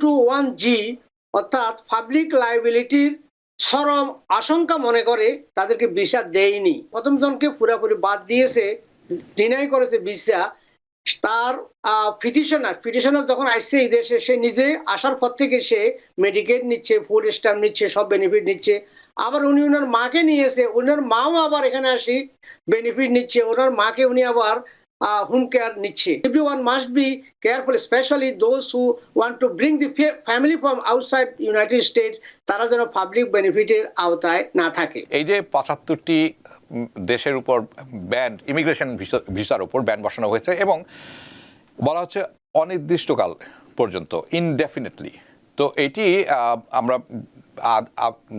Two one G অর্থাৎ public লাইবিলিটির চরম আশঙ্কা মনে করে তাদেরকে ভিসা দেয়নি। প্রথম জনকে পুরোপুরি বাদ দিয়েছে ডিনাই করেছে ভিসা। তার পিটিশনার পিটিশনার যখন আসছে এই দেশে, সে নিজে আসার পর থেকে সে মেডিকেল নিচ্ছে ফুড স্ট্যাম্প নিচ্ছে, সব বেনিফিট নিচ্ছে। আবার উনি ওনার মাকে নিয়েছে ওনার মাও আবার এখানে আসি বেনিফিট নিচ্ছে। ওনার মাকে উনি আবার হোম কেয়ার নিচ্ছে। Everyone must be careful specially those who want to bring the family from outside United States তারা যেন পাবলিক বেনিফিটের আওতায় না থাকে। এই যে পঁচাত্তরটি দেশের উপর ব্যান ইমিগ্রেশন ভিসার উপর ব্যান বসানো হয়েছে এবং বলা হচ্ছে অনির্দিষ্টকাল পর্যন্ত ইনডেফিনেটলি তো এটি আমরা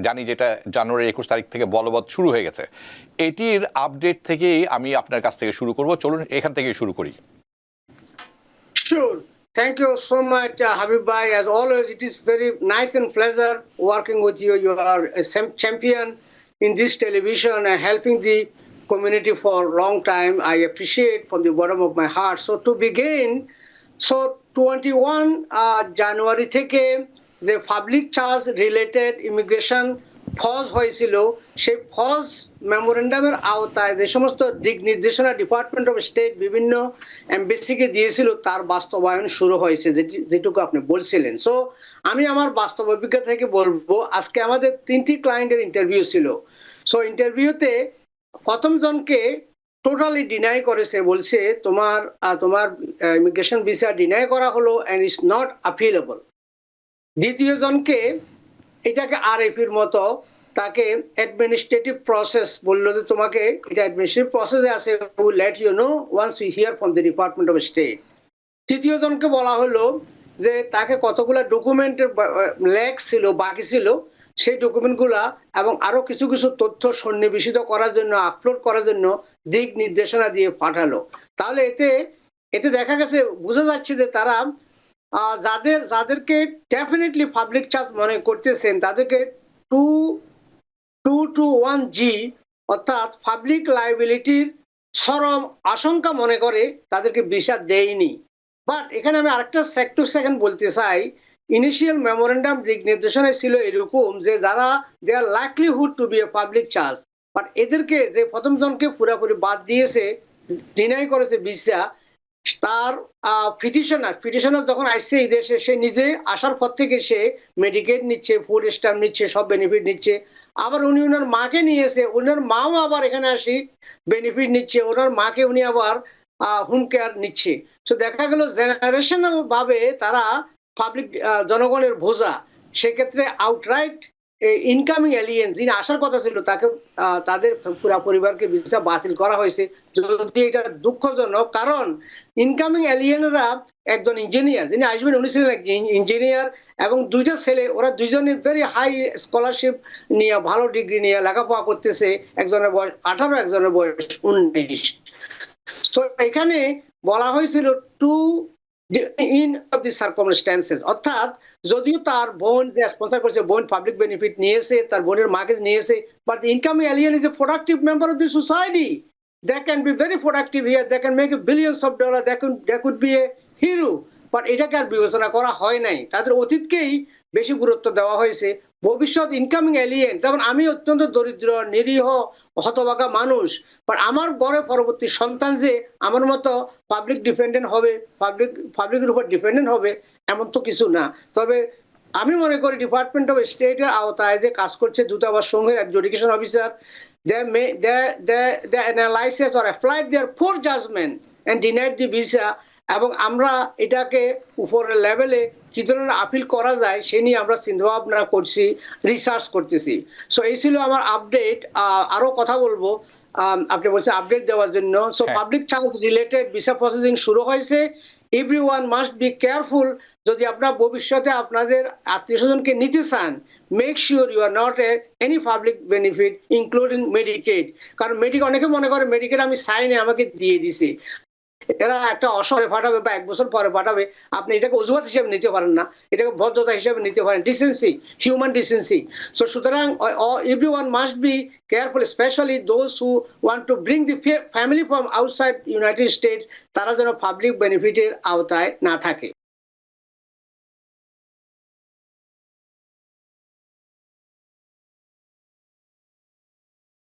জানি যেটা জানুয়ারি একুশ তারিখ থেকে বলবৎ শুরু হয়ে গেছে এটির আপডেট থেকেই আমি আপনার কাছ থেকে শুরু করব চলুন এখান থেকেই শুরু করি Sure. Thank you so much, uh, Habib Bhai. As always, it is very nice and pleasure working with you. You are a champion in this television and helping the community for a long time. I appreciate from the bottom of my heart. So to begin, so 21 uh, January থেকে যে public charge related immigration ফজ হয়েছিল, সেই ফজ মেমোরেন্ডামের আওতায় যে সমস্ত দিক নির্দেশনা ডিপার্টমেন্ট অফ স্টেট বিভিন্ন এমবেসিকে দিয়েছিল, তার বাস্তবায়ন শুরু হয়েছে, যেটি যেটুকু আপনি বলছিলেন। সো আমি আমার বাস্তব অভিজ্ঞতা থেকে বলব, আজকে আমাদের তিনটি ক্লায়েন্টের ইন্টারভিউ ছিল। সো ইন্টারভিউতে প্রথম জনকে টোটালি ডিনাই করেছে, বলছে তোমার তোমার ইমিগ্রেশন ভিসা ডিনাই করা হলো অ্যান্ড ইটস নট আপিলেবল দ্বিতীয় জনকে এটাকে আর এপির মতো তাকে অ্যাডমিনিস্ট্রেটিভ প্রসেস বলল যে তোমাকে এটা অ্যাডমিনিস্ট্রেটিভ প্রসেসে আছে let you know once you hear from the department of state তৃতীয় জনকে বলা হলো যে তাকে কতগুলো ডকুমেন্টের ল্যাক ছিল, বাকি ছিল, সেই ডকুমেন্টগুলা এবং আরও কিছু কিছু তথ্য সন্নিবেশিত করার জন্য আপলোড করার জন্য দিক নির্দেশনা দিয়ে পাঠালো। তাহলে এতে এতে দেখা গেছে, বোঝা যাচ্ছে যে তারা যাদের, যাদেরকে ডেফিনেটলি পাবলিক চার্জ মনে করতেছেন, তাদেরকে two two two one G অর্থাৎ পাবলিক লাইবিলিটির চরম আশঙ্কা মনে করে তাদেরকে ভিসা দেয়নি। বাট এখানে আমি আরেকটা সেক্টর সেকেন্ড বলতে চাই। ইনিশিয়াল মেমোরেন্ডাম দিক নির্দেশনায় ছিল এরকম যে যারা they are likelihood to be a public charge but এদেরকে যে প্রথম জনকে পুরোপুরি বাদ দিয়েছে ডিনাই করেছে ভিসা তার পিটিশনার পিটিশনার যখন আসছে এই দেশে, সে নিজে আসার পর থেকে সে মেডিকেল নিচ্ছে ফুড স্ট্যাম্প নিচ্ছে, সব বেনিফিট নিচ্ছে। আবার উনি ওনার মাকে নিয়েছে ওনার মাও আবার এখানে আসি বেনিফিট নিচ্ছে, ওনার মাকে উনি আবার হোম কেয়ার নিচ্ছে। তো দেখা গেল জেনারেশনাল ভাবে তারা পাবলিক জনগণের বোঝা, সেক্ষেত্রে আউটরাইট ইনকামিং এলিয়েন যিনি আসার কথা ছিল, তাকে তাদের পুরা পরিবারকে ভিসা বাতিল করা হয়েছে। যদি এটা দুঃখজনক, কারণ ইনকামিং এলিয়েনরা একজন ইঞ্জিনিয়ার যিনি আসবেন উনি ছিলেন ইঞ্জিনিয়ার এবং দুইটা ছেলে, ওরা দুইজনে ভেরি হাই স্কলারশিপ নিয়ে, ভালো ডিগ্রি নিয়ে লেখাপড়া করতেছে। একজনের বয়স আঠারো, একজনের বয়স উনিশ। তো এখানে বলা হয়েছিল to in of the circumstances অর্থাৎ যদিও তার বোন যে স্পন্সার করেছে, বোন পাবলিক বেনিফিট নিয়েছে, তার বোনের মাকে নিয়েছে but income alien is a productive member of the society they can be very productive here they can make a of of dollar they they be a hero but এটাকে আর বিবেচনা করা হয় নাই। তাদের অতীতকেই বেশি গুরুত্ব দেওয়া হয়েছে। ভবিষ্যৎ ইনকামিং এলিয়েন যেমন আমি অত্যন্ত দরিদ্র, নিরীহ হতবাকা মানুষ বাট আমার গড়ে পরবর্তী সন্তান যে আমার মতো পাবলিক ডিপেন্ডেন্ট হবে পাবলিক পাবলিকের উপর ডিপেন্ডেন্ট হবে, এমন তো কিছু না। তবে আমি মনে করি ডিপার্টমেন্ট অফ স্টেটের আওতায় যে কাজ করছে দূতাবাস সমূহের education officer they may, they they they analysis or applied their poor judgment and denied the visa এবং আমরা এটাকে উপরের লেভেলে কি ধরনের আপিল করা যায় সে নিয়ে আমরা চিন্তা ভাবনা করছি রিসার্চ করতেছি। সো এই ছিল আমার আপডেট আরও কথা বলব। আপনি বলছেন আপডেট দেওয়ার জন্য। So. Public charge related visa processing শুরু হয়েছে। Every one must be careful যদি আপনার ভবিষ্যতে আপনাদের আত্মীয় স্বজনকে নিতে চান make sure you are not a any public benefit including Medicaid কারণ মেডিকেট অনেকে মনে করে মেডিকেট আমি সাইনে আমাকে দিয়ে দিছে। এরা একটা অসরে পাঠাবে বা এক বছর পরে পাঠাবে, আপনি এটাকে অজুহাত হিসেবে নিতে পারেন না, এটাকে ভদ্রতা হিসেবে নিতে পারেন ডিসেন্সি হিউম্যান ডিসেন্সি সো সুতরাং everyone must be careful specially those who want to bring the family from outside United States তারা যেন পাবলিক বেনিফিটের আওতায় না থাকে।